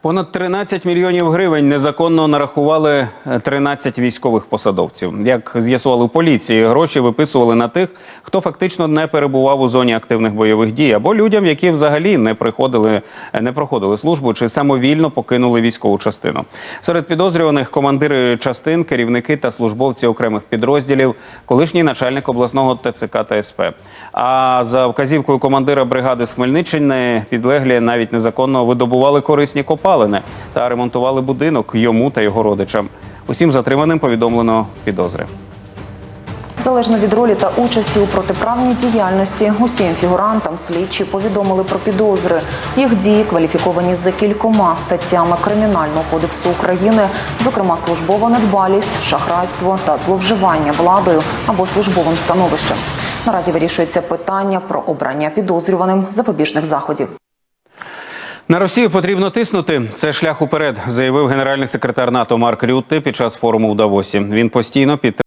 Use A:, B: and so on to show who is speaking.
A: Понад 13 мільйонів гривень незаконно нарахували е, 13 військових посадовців. Як з'ясували в поліції, гроші виписували на тих, хто фактично не перебував у зоні активних бойових дій, або людям, які взагалі не приходили, е, не проходили службу чи самовільно покинули військову частину. Серед підозрюваних командири частин, керівники та службовці окремих підрозділів, колишній начальник обласного ТЦК та СП. А за вказівкою командира бригади з Хмельниччини підлеглі навіть незаконно видобували корисні копалини та ремонтували будинок йому та його родичам. Усім затриманим повідомлено підозри.
B: Залежно від ролі та участі у протиправній діяльності, усім фігурантам слідчі повідомили про підозри. Їх дії кваліфіковані за кількома статтями Кримінального кодексу України, зокрема службова недбалість, шахрайство та зловживання владою або службовим становищем. Наразі вирішується питання про обрання підозрюваним запобіжних заходів.
A: На Росію потрібно тиснути. Це шлях уперед, заявив генеральний секретар НАТО Марк Рютте під час форуму в Давосі. Він постійно підтримує